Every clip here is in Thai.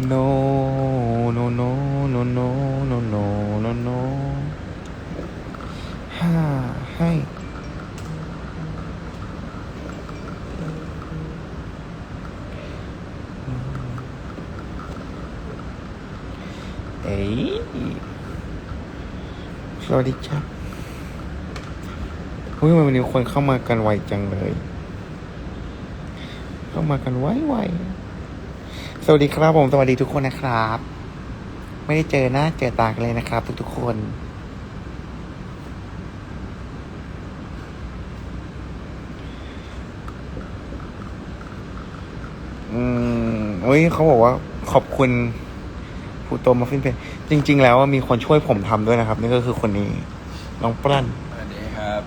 no no no no no no no no no ฮ่าให้เอ้ยสวัสดีครับเฮ้ยวันนี้คนเข้ามากันไวจังเลย เข้ามากันไวๆ สวัสดีครับผม สวัสดีทุกคนนะครับ ไม่ได้เจอหน้าเจอตากันเลยนะครับ ทุกๆคน อืมเอ้ยเขาบอกว่าขอบคุณผู้โตมาฟินเพนจริง ๆ แล้วว่ามีคนช่วยผมทำด้วยนะครับ นี่ก็คือคนนี้น้องปลั้นสวัสดีครับ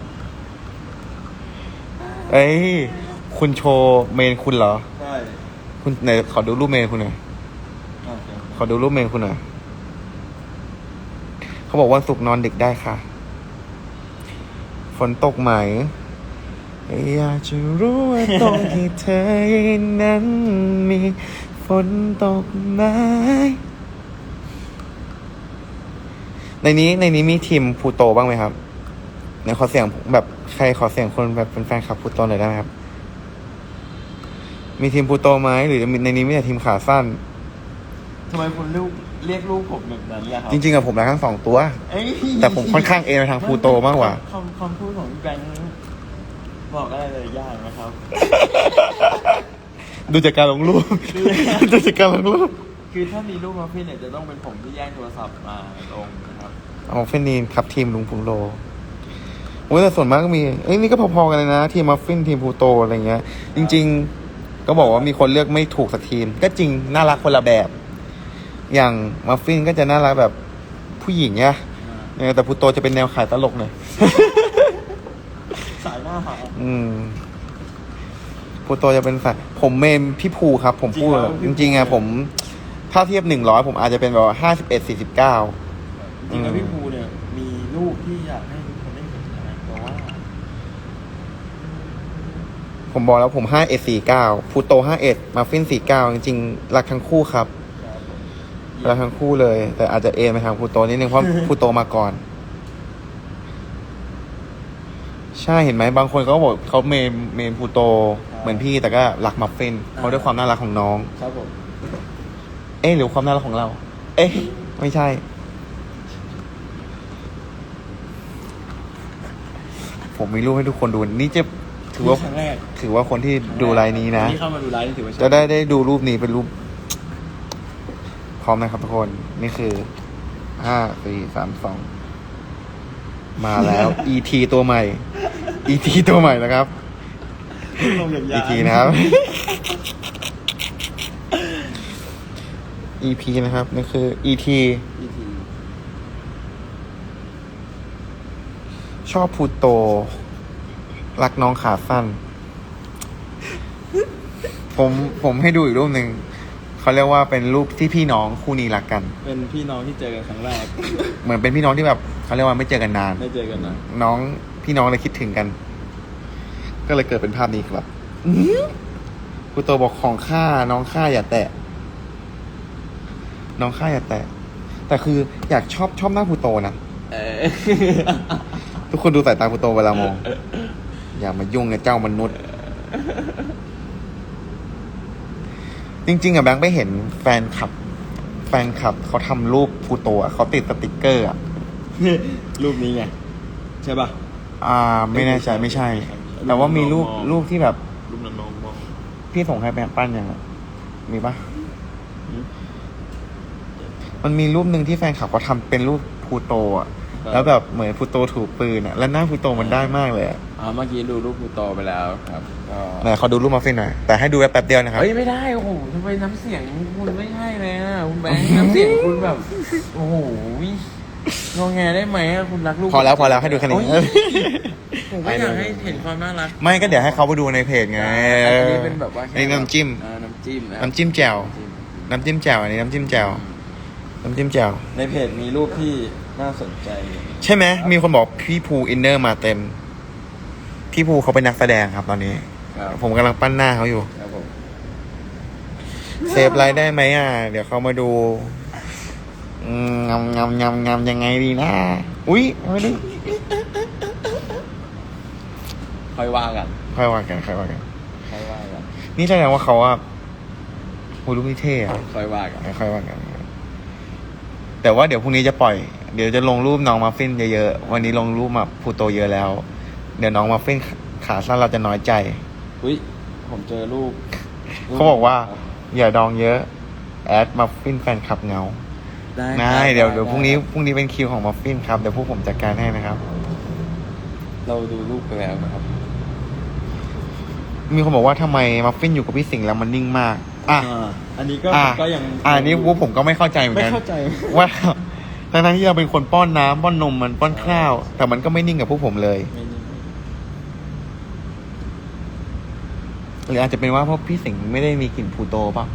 เอ้ย คุณโชว์เมนคุณเหรอใช่ คุณไหนขอดูรูปเมนคุณหน่อยโอเคขอดูรูปเมนคุณหน่อยเขาบอกว่าสุกร์นอนดึกได้ค่ะ ฝนตกไหมอยากจะรู้ว่าตรงที่เธอยืนนั้นมีฝนตกไหมในนี้ในนี้มีทีมพูโตบ้างไหมครับในขอเสียงแบบใครขอเสียงคนแบบเป็นแฟนคลับพูโตหน่อยได้ไหมครับ มีทีมพูโตไหมหรือในนี้มีแต่ทีมขาสั้น ทำไมคุณลูกเรียกลูกผมแบบนั้นล่ะครัจริงๆอะผมรักทั้งสองตัว เอ้ยแต่ผมค่อนข้างเอ็นไปทางพลูโตมากกว่า คำคำพูดของพี่แบงค์บอกอะไรเลยยากนะครับ ดูจากการลงรูป ดูจากการลงรูปคือถ้ามีลูกมาพี่เนี่ยจะต้องเป็นผมที่แย่งโทรศัพท์มาลงนะครับเอาเฟนนีนครับทีมลุงพุงโลโอ้ยแต่ส่วนมากก็มีเอ้ยนี่ก็พอๆกันเลยนะ ทีมมัฟฟินทีมพลูโตอะไรเงี้ย จริง ๆ ก็บอกว่ามีคนเลือกไม่ถูกสักทีม ก็จริงน่ารักคนละแบบ อย่างมัฟฟินก็จะน่ารักแบบผู้หญิงเนี่ยเออแต่พลูโตจะเป็นแนวขายตลกหน่อยสายหน้าหาอืมพลูโตจะเป็นฝ่ายผมเมมพี่ภูครับ ผมพูดอะจริงๆอะผม ถ้าเทียบหนึ่งร้อยผมอาจจะเป็นแบบว่าห้าสิบเอ็ดสี่สิบเก้าจริงๆแล้วพี่ภูเนี่ย มีลูกที่อยากให้ทุกคนได้เห็นนะแต่ว่า ผมบอกแล้วผมห้าเอ็ดสี่เก้าพูโตห้าเอ็ดมาฟินสี่เก้าจริงๆ รักทั้งคู่ครับครับผมรักทั้งคู่เลย แต่อาจจะเอ็นไปทางพูโตนิดนึง เพราะพูโตมาก่อน ใช่เห็นไหมบางคนเขาก็บอกเขาเมนเมนพูโต เหมือนพี่แต่ก็รักมัฟฟินเพราะด้วยความน่ารักของน้อง ครับผม เอ๊ะหรือความน่ารักของเรา เอ๊ะไม่ใช่ผมมีรูปให้ทุกคนดู นี่จะ ถือว่าครั้งแรกถือว่าคนที่ดูไลน์นี้นะที่เข้ามาดูไลน์นี่ถือว่าโชคจะได้ได้ดูรูปนี้เป็นรูป พร้อมนะครับทุกคนนี่คือห้าสี่สามสองมาแล้ว ET ตัวใหม่ ET ตัวใหม่นะครับลงอย่างยาว EP นะครับ EP นะครับนี่คือ ET EP ชอบพูโต รักน้องขาสั้น ผมผมให้ดูอีกรูปหนึ่ง เขาเรียกว่าเป็นรูปที่พี่น้องคู่นี้รักกัน เป็นพี่น้องที่เจอกันครั้งแรก เหมือนเป็นพี่น้องที่แบบเขาเรียกว่าไม่เจอกันนานได้เจอกันนะน้องพี่น้องเลยคิดถึงกัน ก็เลยเกิดเป็นภาพนี้ครับพูโตบอกของข้าน้องข้าอย่าแตะ น้องข้าอย่าแตะ แต่คืออยากชอบชอบหน้าพูโตนะเออทุกคนดูสายตาพูโตเวลามอง อย่ามายุ่งกับเจ้ามนุษย์ จริง ๆอะแบงค์ไปเห็นแฟนคลับ แฟนคลับเขาทำรูปพูโตอะเขาติดสติกเกอร์อะรูปนี้ไง ใช่ป่ะ อ่า ไม่แน่ใจไม่ใช่ แต่ว่ามีรูปมองรูปที่แบบ รูปน้องๆมอง พี่ส่งให้แบงค์ปั้นยังอะมีปะอืม มันมีรูปหนึ่งที่แฟนคลับเขาทำเป็นรูปพูโตอะ แล้วแบบเหมือนพูโตถูกปืนอะแล้วหน้าพูโตมันได้มากเลยอะอ่าเมื่อกี้ดูรูปกูโตไปแล้วครับก็ไหนขอดูรูปมาฟินหน่อยแต่ให้ดูแป๊บเดียวนะครับเฮ้ยไม่ได้โอ้โหทำไมน้ำเสียงคุณไม่ใช่เลยอะคุณแบงค์น้ำเสียงคุณแบบโอ้โหงอแงได้ไหมอะคุณรักลูกพอแล้วพอแล้วให้ดูแค่นี้โอ้ยผมก็อยากให้เห็นความน่ารัก ไม่ก็เดี๋ยวให้เขาไปดูในเพจไงอันนี้เป็นแบบว่าอันนี้น้ำจิ้มอ่าน้ำจิ้มะน้ำจิ้มแจ่วน้ำจิ้มน้ำจิ้มแจ่วอันนี้น้ำจิ้มแจ่ว น้ำจิ้มแจ่วในเพจมีรูปที่น่าสนใจ ใช่ไหมมีคนบอกพี่ภูอินเนอร์มาเต็ม พี่ภูเขาเป็นนักแสดงครับตอนนี้ ครับผมกำลังปั้นหน้าเขาอยู่ ครับผมเซฟไลน์ได้ไหมอะ เดี๋ยวเขามาดูอืมงำงำงำงำยังไงดีนะ อุ๊ยไม่ได้ค่อยว่ากันค่อยว่ากันค่อยว่ากัน ค่อยว่ากันนี่แสดงว่าเขาอะโอ้รู้ไม่เท่อะค่อยว่ากันค่อยว่ากัน แต่ว่าเดี๋ยวพรุ่งนี้จะปล่อย เดี๋ยวจะลงรูปน้องมาฟินเยอะๆ วันนี้ลงรูปมาพูโตเยอะแล้ว เดี๋ยวน้องมาฟินขาสั้นเราจะน้อยใจ อุ้ยผมเจอรูปเขาบอกว่า อย่าดองเยอะ แอดมาฟินแฟนคลับเงาได้ได้เดี๋ยวเดี๋ยวพรุ่งนี้พรุ่งนี้เป็นคิวของมาฟินครับ เดี๋ยวพวกผมจัดการให้นะครับ เราดูรูปไปแล้วนะครับ มีคนบอกว่าทำไมมาฟินอยู่กับพี่สิงห์แล้วมันนิ่งมาก อะ อันนี้ก็อะก็ยังอะอันนี้วูผมก็ไม่เข้าใจเหมือนไม่กัน เข้าใจ ว่าทั้งๆที่เราเป็นคนป้อนน้ำป้อนนมมันป้อนข้าว แต่มันก็ไม่นิ่งกับพวกผมเลยไม่นี่หรืออาจจะเป็นว่าเพราะพี่สิงห์ไม่ได้มีกลิ่นพลูโตเปล่ะ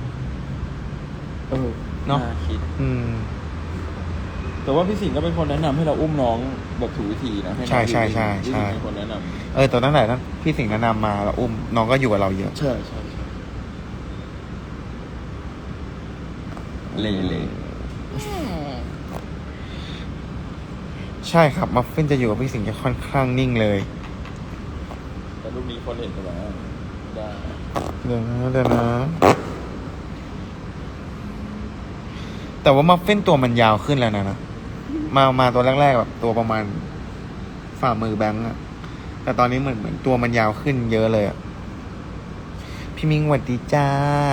เออเนอะ คิด อืม แต่ว่าพี่สิงห์ก็เป็นคนแนะนำให้เราอุ้มน้องแบบถูกวิธีนะห้น้องใช่ใช่ใช่พี่ใช่สิงห์เป็นคนแนะนเออแต่ตั้งแต่นั้นพี่สิงห์แนะนำมาแล้วอุ้มน้องก็อยู่กับเราเยอะำใช่ใช่ใช่ เล่เล่ใช่ครับ มัฟฟินจะอยู่กับพี่สิงห์จะค่อนข้างนิ่งเลยแต่รูปนี้คนเห็นไปแล้วได้เดี๋ยวนะเดี๋ยวนะ แต่ว่ามัฟฟินตัวมันยาวขึ้นแล้วนะนะมามาตัวแรกๆแบบตัวประมาณฝ่ามือแบงค์อะแต่ตอนนี้เหมือนเหมือนตัวมันยาวขึ้นเยอะเลยอะพี่มิงหวัดดีจ้า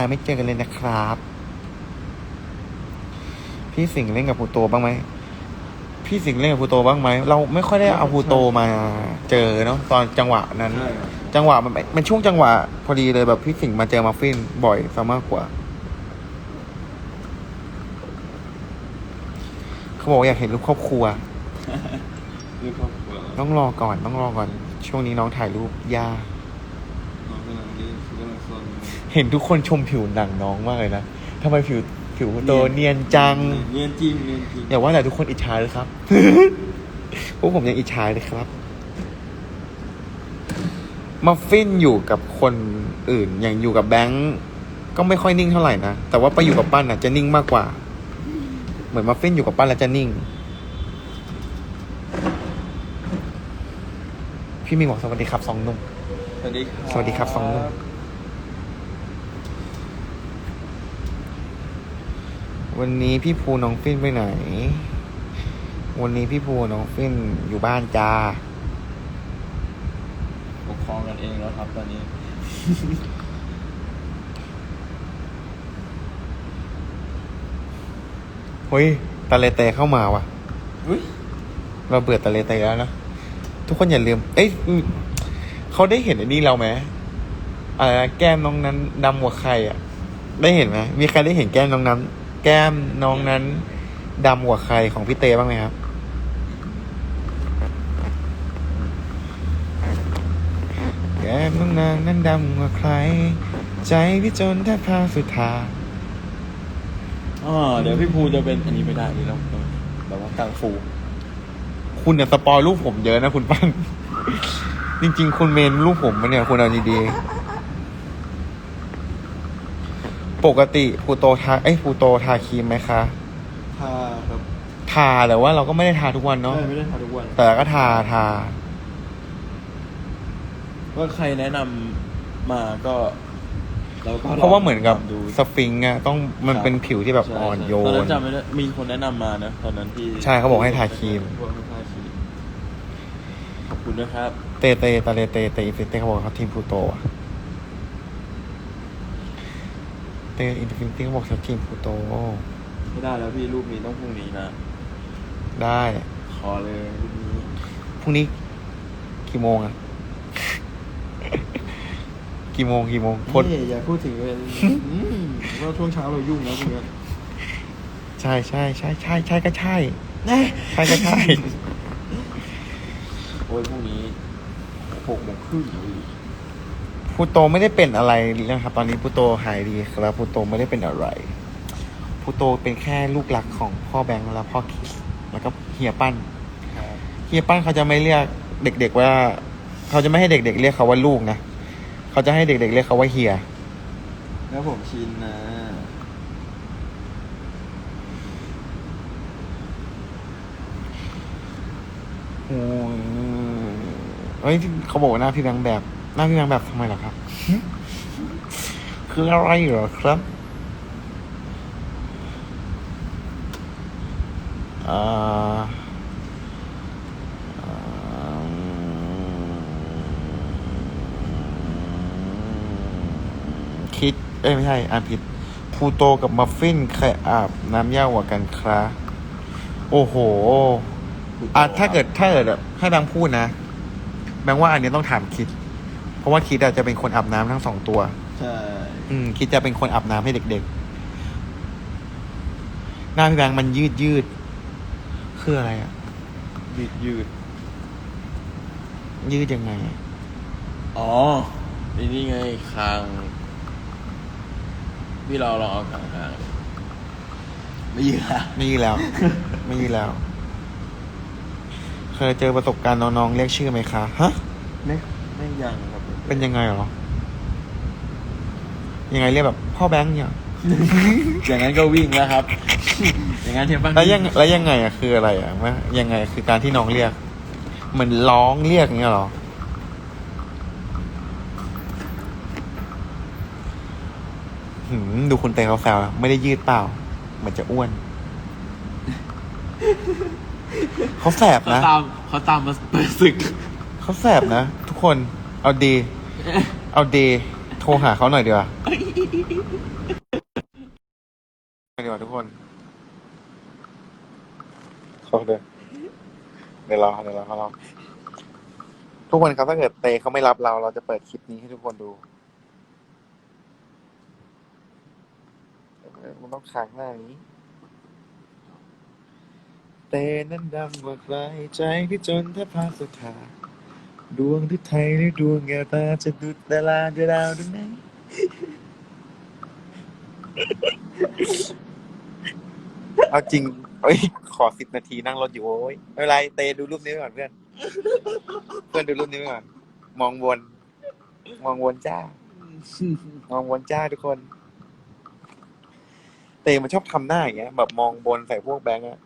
ไม่เจอกันเลยนะครับ พี่สิงห์เล่นกับพูโตบ้างไหมพี่สิงห์เล่นกับพูโตบ้างไหมเราไม่ค่อยได้เอาพูโตมาเจอเนาะตอนจังหวะนั้น ใช่ครับจังหวะมันมันช่วงจังหวะ พอดีเลยแบบพี่สิงห์มาเจอมาฟินบ่อยซะมากกว่าเขาบอกว่าอยากเห็นรูปครอบครัวรูปครอบครัวต้องรอก่อนต้องรอก่อน ช่วงนี้น้องถ่ายรูปยากน้องกำลังเล่นกำลังซนเห็นทุกคนชมผิวหนังน้องมากเลยนะทำไมผิว ผิวโตเนียนจัง เนียนจริงเนียนจริงอย่าว่าแต่ทุกคนอิจฉาเลยครับพวกผมยังอิจฉาเลยครับ มาฟินอยู่กับคนอื่น อย่างอยู่กับแบงก์ก็ไม่ค่อยนิ่งเท่าไหร่นะ แต่ว่าไปอยู่กับปั้นอะจะนิ่งมากกว่า เหมือนมาฟินอยู่กับปั้นแล้วจะนิ่ง พี่มิงบอกสวัสดีครับสองหนุ่ม สวัสดีครับ สวัสดีครับสองหนุ่ม วันนี้พี่ภูน้องฟินไปไหน วันนี้พี่ภูน้องฟินอยู่บ้านจ้าปกครองกันเองแล้วครับตอนนี้ เฮ้ยตาเลเตเข้ามาว่ะ อุ้ยเราเบื่อตาเลเตแล้วนะ ทุกคนอย่าลืม เอ้ยอืมเขาได้เห็นไอ้นี่เราไหมอะไรนะแก้มน้องนั้นดำกว่าใครอะ ได้เห็นไหมมีใครได้เห็นแก้มน้องนั้น แก้มน้องนั้นดำกว่าใครของพี่เตบ้างไหมครับ แก้มน้องนางนั้นดำกว่าใคร ใจพี่จนแทบพาสุดทางอ๋อเดี๋ยวพี่ภูจะเป็นอันนี้ไม่ได้นี่เราต้องแบบว่ากังฟู คุณเนี่ยสปอยรูปผมเยอะนะคุณปั้น จริง ๆ คุณเมนรูปผมมันเนี่ยคุณเอาดีๆ ปกติภูโตทาเอ้ยภูโตทาครีมไหมคะทาครับทาแต่ว่าเราก็ไม่ได้ทาทุกวันเนาะใช่ไม่ได้ทาทุกวัน แต่ก็ทาทา ว่าใครแนะนำมาก็เราก็ลงเพราะว่าเหมือนกับดูสฟิงค์อะต้องมันเป็นผิวที่แบบใช่อ่อนโยตอนนนั้นจำไม่ได้มีคนแนะนำมานะตอนนั้นที่ใช่เขาบอกให้ทาครีม บอกให้ทาครีมขอบคุณนะครับ เตเตตาเลเตเตอินฟินิตี้เขาบอกเขาทีมภูโตอะ เตอินฟินิตี้เขาบอกเขาทีมภูโต ไม่ได้แล้วพี่รูปนี้ต้องพรุ่งนี้นะ ได้ขอเลยรูปนี้พรุ่งนี้กี่โมงอะ กี่โมงกี่โมงพดนี่อย่าพูดถึงเลยอืมว่าช่วงเช้าเรายุ่งนะพวกเนี้ยใช่ใช่ใช่ใช่ใช่ก็ใช่ใช่ก็ใช่ โอ้ยพรุ่งนี้หกโมงครึ่งเลย พูโตไม่ได้เป็นอะไรนะครับ ตอนนี้พูโตหายดีครับพูโตไม่ได้เป็นอะไรพูโตเป็นแค่ลูกหลักของพ่อแบงค์และพ่อคิสแล้วก็เฮียปั้นเฮียปั้นเขาจะไม่เรียกเด็ก ๆ ว่า เขาจะไม่ให้เด็ก ๆ เรียกเขาว่าลูกนะเขาจะให้เด็ก ๆ เรียกเขาว่าเฮียแล้วผมชินนะโอ้ยเขาบอกว่าหน้าพี่แบงค์แบบ หน้าพี่แบงค์แบบทำไมล่ะครับหึคืออะไรเหรอครับอ่าอ่าคิด เอ้ย ไม่ใช่อ่านผิดพลูโตกับมัฟฟินใครอาบน้ำยากกว่ากันครับโอ้โห อะถ้าเกิดถ้าเกิดแบบให้แบงค์พูดนะ แบงค์ว่าอันนี้ต้องถามคิด เพราะว่าคิดอาจจะเป็นคนอาบน้ำทั้งสองตัว ใช่อืม คิดจะเป็นคนอาบน้ำให้เด็กๆ หน้าพี่แบงค์มันยืดยืดคืออะไรอะยืดยืด ยืดยังไงอะอ๋อไอ้นี่ไงคาง พี่เราลองเอาคางคางไม่ยืดละไม่ยืดแล้ว ไม่ยืดแล้ว เคยเจอประสบการณ์น้องๆเรียกชื่อไหมคะ ฮะ ไม่ไม่ยังครับ เป็นยังไงเหรอ ยังไงเรียกแบบพ่อแบงค์เนี่ย อย่างนั้นก็วิ่งแล้วครับ อย่างนั้นเทียบบ้างแล้วยังแล้วยังไงอะคืออะไรอะว่ายังไงคือการที่น้องเรียก เหมือนร้องเรียกอย่างเงี้ยเหรอ หืมดูคุณเตเขาแซวนะไม่ได้ยืดเปล่า เหมือนจะอ้วน เขาแสบเขานะ ตามเขาตามมาเปิดศึก เขาแสบนะ ทุกคน เอาดี เอาดี โทรหาเขาหน่อยดีกว่าดีกว่าทุกคนเขาเดินเดี๋ยวรอเดี๋ยวรอเขารอทุกคนครับถ้าเกิดเตเขาไม่รับเรา เราจะเปิดคลิปนี้ให้ทุกคนดูมันต้องค้างหน้านี้เตนั้นดำกว่าใครใจที่จนแทบพาสุดทาง ดวงที่ไทยหรือดวงแก้วตาจะดุดดาราเดดาวดวงไหนเอาจริงเอ้ยขอสิบนาทีนั่งรถอยู่โอ้ยไม่เป็นไรเตดูรูปนี้ไปก่อนเพื่อน เพื่อนดูรูปนี้ไปก่อน มองวน มองวนจ้า มองวนจ้าทุกคน เตมันชอบทำหน้าอย่างเงี้ยแบบมองบนใส่พวกแบงก์อะ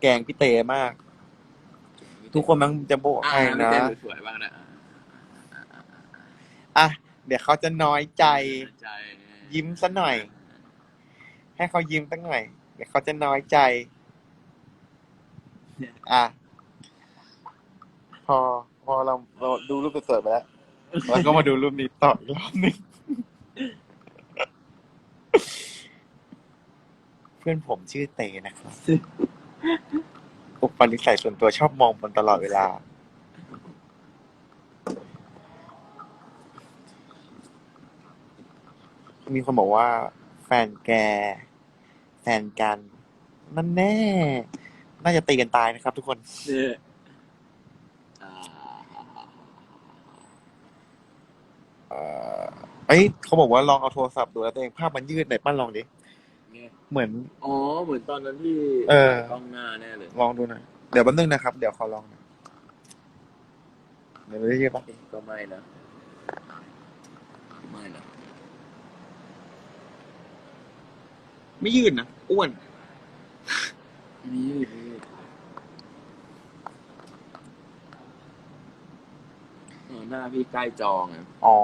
แกล้งพี่เตมาก ทุกคนมันจะโบกอ่าให้ไม่นะเต้นสวยๆบ้างนะอะเดี๋ยวเขาจะน้อยใจ ใจยิ้มซะหน่อย ให้เขายิ้มสักหน่อย เดี๋ยวเขาจะน้อยใจ อะ พอ พอเราเราดูรูปสวยๆไปแล้วเราก็มาดูรูปนี้ต่ออีกรอบหนึงเพื่อนผมชื่อเตนะครับ อุปนิสัยส่วนตัวชอบมองบนตลอดเวลา มีคนบอกว่า แฟนแก แฟนกันนั่นแน่ น่าจะตีกันตายนะครับทุกคน เนี่ยอ่าเอ่อเอ้ยเขาบอกว่าลองเอาโทรศัพท์ดูแล้วตัวเองภาพมันยืดไหนอยปั้นลองดิ เนี่ยเหมือน อ๋อ เหมือนตอนนั้นที่เออ กล้องหน้าแน่เลยลองดูหน่อยเดี๋ยวแป๊บนึงนะครับ เดี๋ยวขอลองหน่อยเดี๋ยวไม่ได้ยืดปะเอ๊ะก็ไม่นะไม่นะไม่ยืดนะอ้วนมียืดมียืดเออหน้าพี่ใกล้จองอะอ๋อ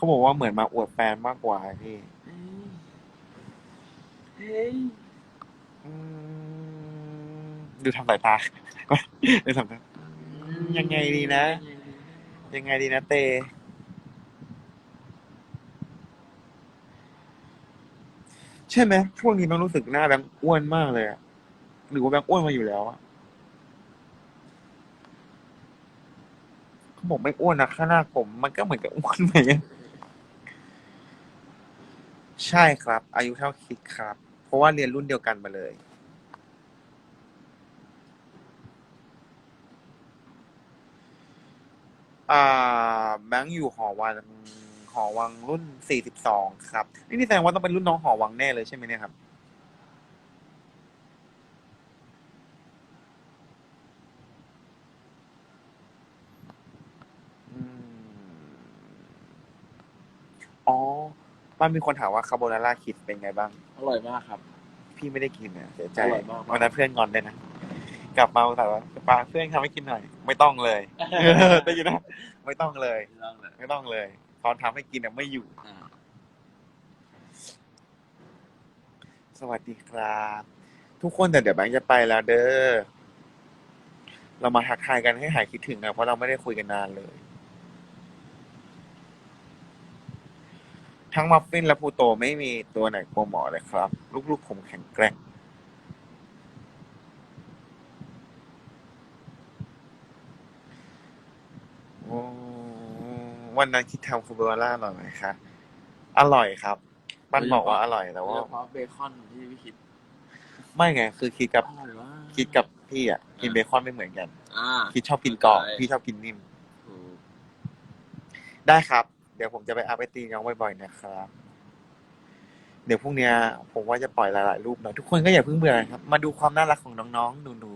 เขาบอกว่าเหมือนมาอวดแฟนมากกว่าพี่เฮ้ยอืมดูทำสายตาดูทำสายยังไงดีนะ ยังไงดีนะเต ใช่ไหมช่วงนี้แบงค์รู้สึกหน้าแบงค์อ้วนมากเลยอะหรือว่าแบงค์อ้วนมาอยู่แล้วอะเขาบอกไม่อ้วนนะข้างหน้าผม มันก็เหมือนกับอ้วนเหมือนกัน ใช่ครับ อายุเท่าคิดครับ เพราะว่าเรียนรุ่นเดียวกันมาเลย อ่าแบงค์อยู่หอวังหอวังรุ่นสี่สิบสองครับ นี่นี่แสดงว่าต้องเป็นรุ่นน้องหอวังแน่เลยใช่ไหมเนี่ยครับ อื มอ๋อบ้านมีคนถามว่าคาโบนาร่าคิดเป็นไงบ้าง อร่อยมากครับ พี่ไม่ได้กินนะเสียใจอร่อยมาก วันนั้นเพื่อนงอนเลยนะ กลับมาแต่ว่าปาเพื่อนทำให้กินหน่อย ไม่ต้องเลย ได้ยินนะ ไม่ต้องเลย เรื่องเลยไม่ต้องเลย ตอนทำให้กินเนี่ยไม่อยู่ อ่าสวัสดีครับ ทุกคนแต่เดี๋ยวแบงค์จะไปแล้วเด้อ เรามาทักทายกันให้หายคิดถึงนะเพราะเราไม่ได้คุยกันนานเลย ทั้งมัฟฟินและพลูโตไม่มีตัวไหนกลัวหมอเลยครับ ลูกๆผมแข็งแกร่งโอ้วันนั้นคิดทำคาโบนาร่าอร่อยไหมคะอร่อยครับปั้นบอกว่าอร่อยแต่โดว่ายเฉพาะเบคอนที่พี่คิดไม่ไง คือคิดกับ อร่อยมากคิดกับพี่อะ กินเบคอนไม่เหมือนกัน อ่า คิดชอบกินกรอบ ใช่ พี่ชอบกินนิ่ม ถูก ได้ครับเดี๋ยวผมจะไปอัพไอตีน้องบ่อยๆนะครับเดี๋ยวพรุ่งเนี้ยผมว่าจะปล่อยหลายๆรูปหน่อยทุกคนก็อย่าเพิ่งเบื่อนะครับ มาดูความน่ารักของน้องๆหนู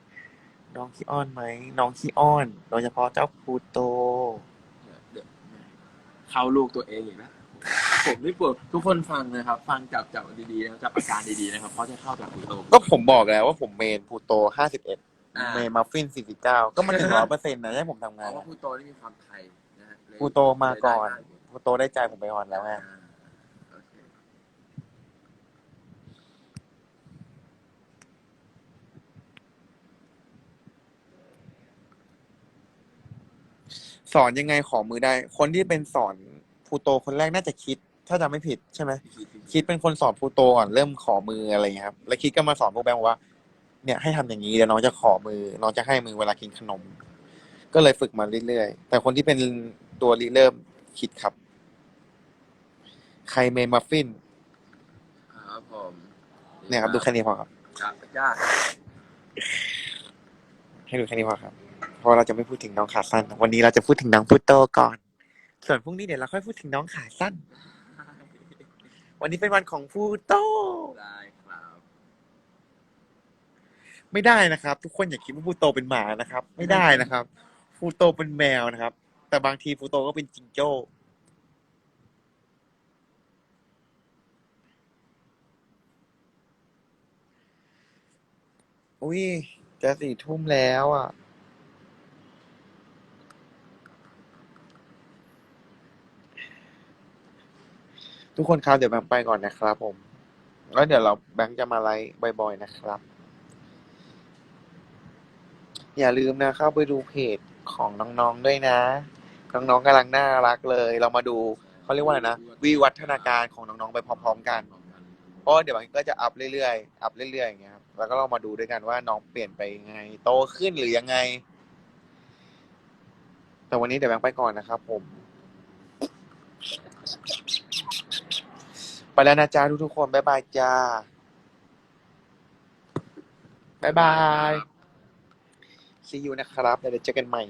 ๆน้องขี้อ้อนไหมน้องขี้อ้อน โดยเฉพาะเจ้าพลูโต เดี๋ยวเข้าลูกตัวเองอีกนะ ผมนี่ปวดทุกคนฟังนะครับ ฟังจับจับดีๆนะครับจับอาการดีๆนะครับเพราะจะเข้าจากคุณโตก็ผมบอกแล้วว่าผมเมนพลูโตห้าสิบเอ็ด อ่า เมนมัฟฟินสี่สิบเก้าก็มาถึงร้อยเปอร์เซ็นต์นะให้ผมทำเพงานราะว่าคุณโตนี่มีความไทยนะฮะเลยพลูโตมาก่อน เลยได้พลูโตได้ใจผมไปก่อนแล้วไง อ่าโอเคสอนยังไงขอมือได้ คนที่เป็นสอนพลูโตคนแรกน่าจะคิด ถ้าจำไม่ผิดใช่ไหม คิดจริงคิดเป็นคนสอนพลูโตก่อนเริ่มขอมืออะไรอย่างเงี้ยครับ แล้วคิดก็มาสอนพวกแบงค์ว่า เนี่ยให้ทำอย่างนี้เดี๋ยวน้องจะขอมือ น้องจะให้มือเวลากินขนม ก็เลยฝึกมาเรื่อยๆแต่คนที่เป็นตัวริเริ่มคิดครับ ใครเมนมัฟฟินครับผมเนี่ยครับดูแค่นี้พอครับครับจ้าให้ดูแค่นี้พอครับเพราะเราจะไม่พูดถึงน้องขาสั้น วันนี้เราจะพูดถึงน้องพลูโตก่อน ส่วนพรุ่งนี้เดี๋ยวเราค่อยพูดถึงน้องขาสั้น วันนี้เป็นวันของพลูโต ไม่ได้นะครับ ทุกคนอย่าคิดว่าพูโตเป็นหมานะครับ ไม่ได้นะครับพูโตเป็นแมวนะครับ แต่บางทีพูโตก็เป็นจิงโจ้อุ้ยจะสี่ทุ่มแล้วอะ ทุกคนครับเดี๋ยวแบงค์ไปก่อนนะครับผม แล้วเดี๋ยวเราแบงค์จะมาไลฟ์บ่อยๆนะครับ อย่าลืมนะเข้าไปดูเพจของน้องๆด้วยนะ น้องๆกำลังน่ารักเลย เรามาดูเขาเรียกว่าอะไรนะวิวัฒนาการของน้องๆไปพร้อมๆกัน เพราะเดี๋ยวมันก็จะอัพเรื่อยๆ อัพเรื่อยๆอย่างเงี้ยครับแล้วก็เรามาดูด้วยกันว่าน้องเปลี่ยนไปยังไง โตขึ้นหรือยังไง แต่วันนี้เดี๋ยวแบงค์ไปก่อนนะครับ ผม ไปแล้วนะจ๊ะทุกๆคนบ๊ายบายจ้าบ๊ายบาย see you นะครับเดี๋ยวเจอกันใหม่